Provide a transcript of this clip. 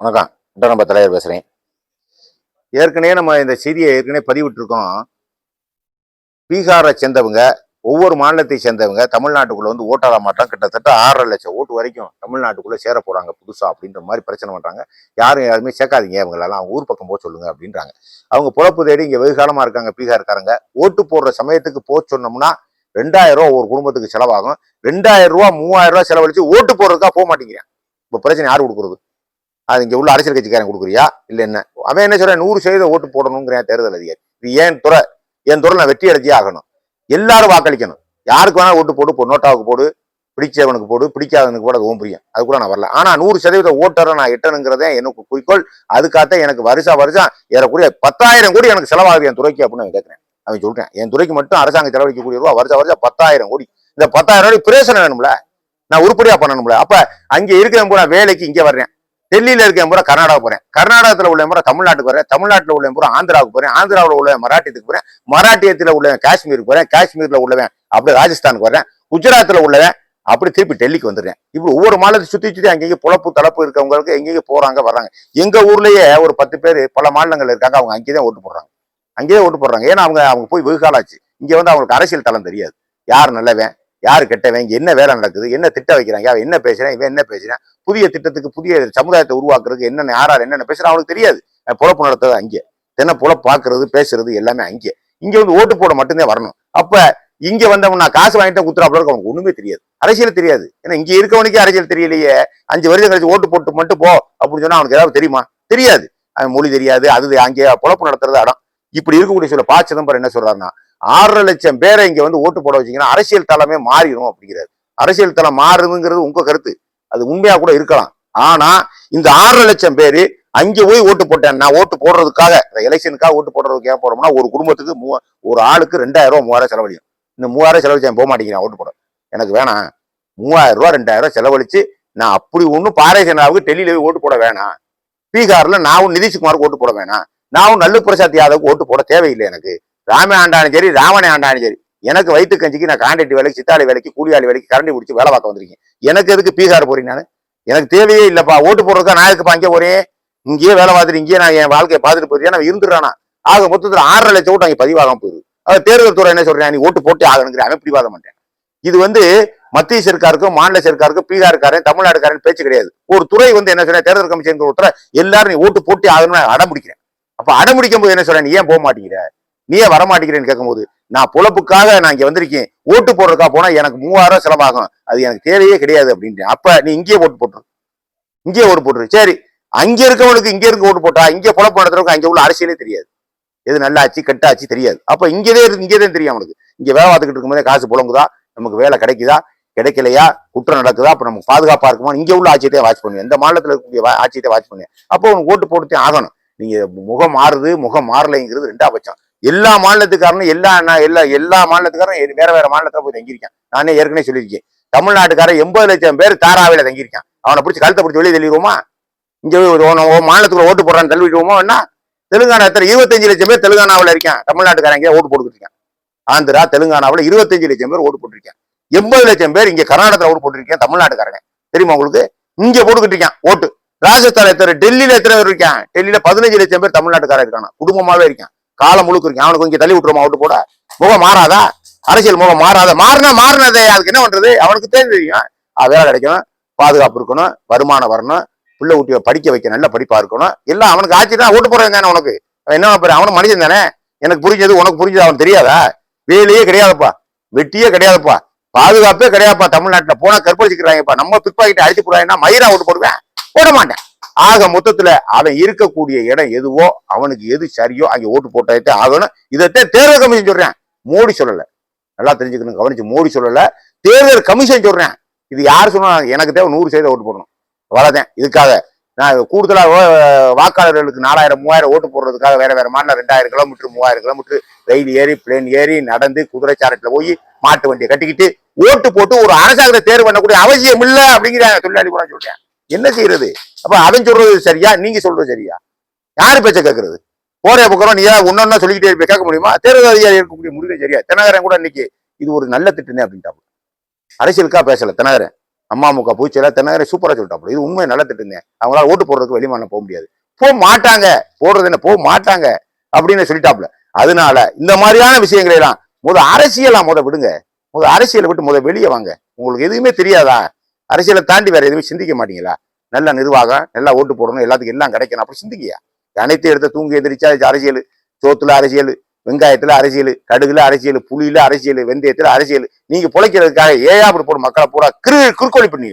வணக்கம். இதான் நம்ம தலைவர் பேசுகிறேன் ஏற்கனவே நம்ம இந்த செய்தியை ஏற்கனவே பதிவிட்டிருக்கோம். பீகாரை சேர்ந்தவங்க ஒவ்வொரு மாநிலத்தை சேர்ந்தவங்க தமிழ்நாட்டுக்குள்ள வந்து ஓட்டாள மாற்றம் கிட்டத்தட்ட ஆறரை லட்சம் ஓட்டு வரைக்கும் தமிழ்நாட்டுக்குள்ளே சேர போகிறாங்க புதுசா அப்படின்ற மாதிரி பிரச்சனை பண்ணுறாங்க யாரும் யாருமே சேர்க்காதீங்க அவங்களெல்லாம் அவங்க ஊர் பக்கம் போக சொல்லுங்க அப்படின்றாங்க. அவங்க பொழப்பு தேடி இங்கே வெகுகாலமாக இருக்காங்க பீகார்காரங்க. ஓட்டு போடுற சமயத்துக்கு போக சொன்னோம்னா ரெண்டாயிரம் ரூபா ஒரு குடும்பத்துக்கு செலவாகும். ரெண்டாயிரம் ரூபா மூவாயிரம் ரூபா செலவழிச்சு ஓட்டு போடுறதுக்காக போக மாட்டேங்கிறேன் இப்போ பிரச்சனை யார் கொடுக்குறது? அது இங்கே உள்ள அரசியல் கட்சிக்காரன் கொடுக்குறியா? இல்லை என்ன? அவன் என்ன சொல்றான்? நூறு சதவீத ஓட்டு போடணுங்கிறேன் தேர்தல் அதிகாரி. இது ஏன் துறை? என் துறை நான் வெற்றி அடைச்சியே ஆகணும். எல்லாரும் வாக்களிக்கணும். யாருக்கு வேணால் ஓட்டு போடு போ நோட்டாவுக்கு போடு பிடிச்சவனுக்கு போடு பிடிக்காதவனுக்கு போட அது ஓம் புரியும். அது கூட நான் வரல. ஆனால் நூறு சதவீத ஓட்டரை நான் எட்டணுங்கிறதே எனக்கு குறிக்கோள். அதுக்காக எனக்கு வருஷா வருஷம் ஏறக்கூடிய பத்தாயிரம் கோடி எனக்கு செலவாகுது என் துறைக்கு அப்படின்னு நான் கேட்குறேன் அவன் சொல்கிறேன் என் துறைக்கு மட்டும் அரசாங்கம் செலவழிக்கக்கூடிய ரூபா வருஷம் வருஷம் பத்தாயிரம் கோடி. இந்த பத்தாயிரம் கோடி பிரயோசனம் வேணும்ல? நான் உருப்படியாக பண்ணணும்ல? அப்போ அங்கே இருக்கிறவங்க கூட வேலைக்கு இங்கே வர்றேன். டெல்லியில இருக்க பூரா கர்நாடகா போறேன். கர்நாடகத்துல உள்ள பூரா தமிழ்நாட்டுக்கு வரேன் தமிழ்நாட்டுல உள்ள பூரா ஆந்திராவுக்கு போறேன். ஆந்திராவில் உள்ள மராட்டியத்துக்கு போறேன். மராட்டியத்துல உள்ளவன் காஷ்மீருக்கு போறேன். காஷ்மீர்ல உள்ளவன் அப்படி ராஜஸ்தானுக்கு வரேன் குஜராத்ல உள்ளவன் அப்படி திருப்பி டெல்லிக்கு வந்துடுறேன். இப்படி ஒவ்வொரு மாநிலத்தை சுத்தி சுத்தி அங்கேயே புழப்பு தளப்பு இருக்கவங்களுக்கு எங்கேயும் போறாங்க வர்றாங்க. எங்க ஊர்லயே ஒரு பத்து பேர் பல மாநிலங்கள் இருக்காங்க. அவங்க அங்கேயே தான் ஓட்டு போடுறாங்க. அங்கேயே ஓட்டு போடுறாங்க. ஏன்னா அவங்க அவங்க போய் வெகு காலம் ஆச்சு இங்க வந்து அவங்களுக்கு அரசியல் தளம் தெரியாது. யார் நல்லவன்? யார் கெட்டவன்? என்ன வேலை நடக்குது? என்ன திட்டம் வைக்கிறாங்க? அவன் என்ன பேசுறான்? இவன் என்ன பேசுறான்? புதிய திட்டத்துக்கு புதிய சமுதாயத்தை உருவாக்குறதுக்கு என்னென்ன யாரார் என்னென்ன பேசுறான் அவனுக்கு தெரியாது. பொழப்பு நடத்துறது அங்கே. தென்ன பொழப்பு பார்க்கறது பேசுறது எல்லாமே அங்கே. இங்கே வந்து ஓட்டு போட மட்டும்தான் வரணும். அப்ப இங்கே வந்தவன் நான் காசு வாங்கிட்டு குத்துறாப்புல அவனுக்கு ஒன்றுமே தெரியாது. அரசியல் தெரியாது. ஏன்னா இங்கே இருக்கவனுக்கே அரசியல் தெரியலையே. அஞ்சு வருஷம் கழிச்சு ஓட்டு போட்டு மட்டும் போ அப்படின்னு சொன்னா அவனுக்கு ஏதாவது தெரியுமா? தெரியாது. அவன் மொழி தெரியாது. அது அங்கே பொழப்பு நடத்துறது இடம் இப்படி இருக்கக்கூடிய சொல்ல பா சிதம்பரம் என்ன சொல்றாருன்னா ஆறரை லட்சம் பேரை இங்க வந்து ஓட்டு போட வச்சிங்கன்னா அரசியல் தளமே மாறிடும் அப்படிங்கிறாரு. அரசியல் தளம் மாறுதுங்கிறது உங்க கருத்து. அது உண்மையா கூட இருக்கலாம். ஆனா இந்த ஆறரை லட்சம் பேர் அங்கே போய் ஓட்டு போட்டேன் நான் ஓட்டு போடுறதுக்காக எலெக்ஷனுக்காக ஓட்டு போடுறதுக்கு ஏன் போறோம்னா ஒரு குடும்பத்துக்கு மூ ஒரு ஆளுக்கு ரெண்டாயிரம் ரூபா மூவாயிரம் செலவழியும். இந்த மூவாயிரம் செலவழிச்சு போக மாட்டேங்கிறேன் ஓட்டு போட. எனக்கு வேணாம். மூவாயிரம் ரூபா ரெண்டாயிரம் ரூபா செலவழிச்சு நான் அப்படி ஒன்றும் பாரேசனாவுக்கு ஜனதாவுக்கு டெல்லியில போய் ஓட்டு போட வேணாம். பீகார்ல நான் நிதிஷ்குமாருக்கு ஓட்டு போட வேணாம். நான் நல்லு பிரசாத் யாதவுக்கு ஓட்டு போட தேவையில்லை எனக்கு. ராமே ஆண்டாலும் சரி ராவணே ஆண்டாலும் சரி எனக்கு வயிற்று கஞ்சிக்கு நான் காண்டாக்ட் வேலைக்கு சித்தாளி வேலைக்கு கூலியாளி வேலைக்கு கரண்டி பிடிச்சி வேலை பார்க்க வந்திருக்கேன். எனக்கு எதுக்கு பீகார் போறீங்க நான்? எனக்கு தேவையே இல்லைப்பா. ஓட்டு போடுறதுக்கா நான் இருக்குப்பா அங்கே போறேன்? இங்கேயே வேலை பார்த்துட்டு இங்கேயே நான் என் வாழ்க்கையை பார்த்துட்டு போறேன் நான் இருந்துடுறானா ஆக மொத்தத்தில் ஆறரை லட்சம் ஓட்டு அங்கே பதிவாகாம போயிடுது அது தேர்தல் துறை என்ன சொல்றேன் நீ ஓட்டு போட்டு ஆகணுங்கிற அவன் பிடிவாத மாட்டேன்? இது வந்து மத்திய சர்க்காருக்கும் மாநில சர்க்காருக்கும் பீகாருக்காரன் தமிழ்நாடுக்காரன் பேச்சு கிடையாது. ஒரு துறை வந்து என்ன சொல்றேன் தேர்தல் கமிஷன் ஒருத்தர எல்லாரும் நீ ஓட்டு போட்டு ஆகணும்னு நான் அடம் பிடிக்கிறேன் அப்ப அடம் பிடிக்கும் போது என்ன சொல்றேன் நீ ஏன் போக மாட்டேங்கிற? நீயே வரமாட்டேங்கிறேன்னு வர மாட்டேங்கிறேன்னு கேட்கும்போது நான் பொழப்புக்காக நான் இங்கே வந்திருக்கேன். ஓட்டு போடுறதுக்கா போனால் எனக்கு மூவாயிரம் செலவாகும். அது எனக்கு தேவையே கிடையாது அப்படின்ட்டு அப்போ நீ இங்கேயே ஓட்டு போட்டுரு. இங்கேயே ஓட்டு போட்டுரு. சரி அங்கே இருக்கவனுக்கு இங்கே இருக்க ஓட்டு போட்டா இங்கே பொழப்பு நடத்துறவங்க அங்கே உள்ள அரசியலே தெரியாது. எது நல்லா ஆச்சு தெரியாது. அப்போ தெரியாது அப்ப இங்கேயே தான் தெரியும் அவனுக்கு. இங்கே வேலை பார்த்துக்கிட்டு இருக்கும்போதே காசு புழங்குதா? நமக்கு வேலை கிடைக்குதா? கிடைக்கலையா? குற்றம் நடக்குதா? அப்ப நமக்கு பாதுகாப்பாக இருக்குமா இங்கே உள்ள ஆட்சியத்தை வாட்ச் பண்ணுவேன். எந்த மாநிலத்தில் இருக்கக்கூடிய வா- ஆட்சியத்தை வாட்ச் பண்ணுவேன். அப்போ உனக்கு ஓட்டு போட்டுத்தே ஆகணும். நீங்கள் முகம் மாறுது முகம் மாறலைங்கிறது ரெண்டா பட்சம். எல்லா மாநிலத்துக்காரனும் எல்லா நான் எல்லா எல்லா மாநிலத்துக்காரனும் வேற வேற மாநிலத்துல போய் தங்கியிருக்கேன். நானே ஏற்கனவே சொல்லியிருக்கேன். தமிழ்நாட்டுக்காரன் எண்பது லட்சம் பேர் தாராவில தங்கியிருக்கான். அவனை பிடிச்சி கழுத்தை பிடிச்சி வெளியே தள்ளிடுவோமா? இங்கே ஒரு மாநிலத்துக்குள்ள ஓட்டு போடுறான்னு தள்ளிவிடுவோமா என்ன? தெலுங்கானா எத்தனை? இருபத்தஞ்சு லட்சம் பேர் தெலுங்கானாவில் இருக்கான். தமிழ்நாட்டுக்காரங்க ஓட்டு போட்டுக்கிட்டு இருக்கான். ஆந்திரா தெலுங்கானாவில் இருபத்தஞ்சு லட்சம் பேர் ஓட்டு போட்டிருக்கேன். எண்பது லட்சம் பேர் இங்கே கர்நாடகத்தில் ஓட்டு போட்டிருக்கேன் தமிழ்நாட்டுக்காரங்க. தெரியுமா உங்களுக்கு? இங்கே போட்டுக்கிட்டு இருக்கான் ஓட்டு. ராஜஸ்தான் எத்தனை? டெல்லியில் எத்தனை பேர் இருக்கான்? டெல்லியில் பதினஞ்சு லட்சம் பேர் தமிழ்நாட்டுக்காரன் இருக்கானா குடும்பமாவே இருக்கான். காலம் முழுக்க இருக்கான் அவனுக்கு கொஞ்சம் தள்ளி விட்டுருமா ஓட்டு போட? முகம் மாறாதா? அரசியல் முகம் மாறாத? மாறினா மாறினதே அதுக்கு என்ன பண்றது? அவனுக்கு தெரியும் தெரியும். வேலை கிடைக்கணும். பாதுகாப்பு இருக்கணும். வருமானம் வரணும். பிள்ளை ஊட்டிய படிக்க வைக்க நல்ல படிப்பா இருக்கணும். எல்லாம் அவனுக்கு ஆட்சி தான். ஓட்டு போறேன் தானே உனக்கு. என்ன பேர் அவனும் மனுஷன் தானே. எனக்கு புரிஞ்சது உனக்கு புரிஞ்சது அவன் தெரியாதா? வேலையே கிடையாதுப்பா. வெட்டியே கிடையாதுப்பா. பாதுகாப்பே கிடையாதுப்பா. தமிழ்நாட்டில் போனா கற்பழிச்சுக்கிறாங்கப்பா. நம்ம பிக் பாக்கெட் அடிச்சு போடுறாங்கன்னா மயிரா ஓட்டு போடுவேன். போட மாட்டேன். ஆக மொத்தத்துல அவன் இருக்கக்கூடிய இடம் எதுவோ அவனுக்கு எது சரியோ அங்கே ஓட்டு போட்டதே ஆகணும். இதைத்தான் தேர்தல் கமிஷன் சொல்றேன். மோடி சொல்லல. நல்லா தெரிஞ்சுக்கணும் கவனிச்சு மோடி சொல்லல. தேர்தல் கமிஷன் சொல்றேன். இது யார் சொன்னா எனக்கு தேவை நூறு சதவீதம் ஓட்டு போடணும். அவ்வளவுதான் இதுக்காக நான் கூடுதலாக வாக்காளர்களுக்கு நாலாயிரம் மூவாயிரம் ஓட்டு போடுறதுக்காக வேற வேற மாதிரி ரெண்டாயிரம் கிலோமீட்டர் மூவாயிரம் கிலோமீட்டர் ரயில் ஏறி பிளேன் ஏறி நடந்து குதிரை சாரட்டில் போய் மாட்டு வண்டியை கட்டிக்கிட்டு ஓட்டு போட்டு ஒரு அரசாங்கத்தை தேர்வு பண்ணக்கூடிய அவசியம் இல்லை அப்படிங்கிற தொழிலாளி கூட சொல்றேன். என்ன செய்யறது? அப்ப அவன் சொல்றது சரியா? நீங்க சொல்றது சரியா? யாரு பேச்ச கேட்கறது போற பக்கம் நீ ஏன் ஒன்னொன்னா சொல்லிக்கிட்டே இருப்ப கேட்க முடியுமா? தேர்தல் அதிகாரி இருக்கக்கூடிய முடிவு சரியா? தினகரன் கூட இன்னைக்கு இது ஒரு நல்ல திட்டமே அப்படின்ட்டாங்க அரசியலுக்கா பேசல தினகரன். அம்மாமுக பூச்சியில தினகரன் சூப்பரா சொல்லிட்டாப்புல. இது உண்மை நல்ல திட்டுங்க அவங்களால ஓட்டு போடுறதுக்கு வெளிமான போக முடியாது. போக மாட்டாங்க. போடுறது என்ன? போக மாட்டாங்க. அப்படின்னு சொல்லிட்டாப்புல. அதனால இந்த மாதிரியான விஷயங்களை எல்லாம் முத அரசியலாம் முத விடுங்க. முத அரசியலை விட்டு முத வெளியே வாங்க. உங்களுக்கு எதுவுமே தெரியாதா? அரசியலை தாண்டி வேற எதுவுமே சிந்திக்க மாட்டீங்களா? நல்ல நிர்வாகம் நல்லா ஓட்டு போடணும் எல்லாத்துக்கும் எல்லாம் கிடைக்கணும். அப்படி சிந்திக்கியா? அனைத்தையும் எடுத்து தூங்கி எதிரிச்சா அரசியல். சோத்துல அரசியல் வெங்காயத்துல அரசியல் கடுகுல அரசியல் புளியில அரசியல் வெந்தயத்துல அரசியல். நீங்க பிழைக்கிறதுக்காக ஏயா அப்படி போடும் மக்களை பூரா கிரு குறுக்கோழி பண்ணி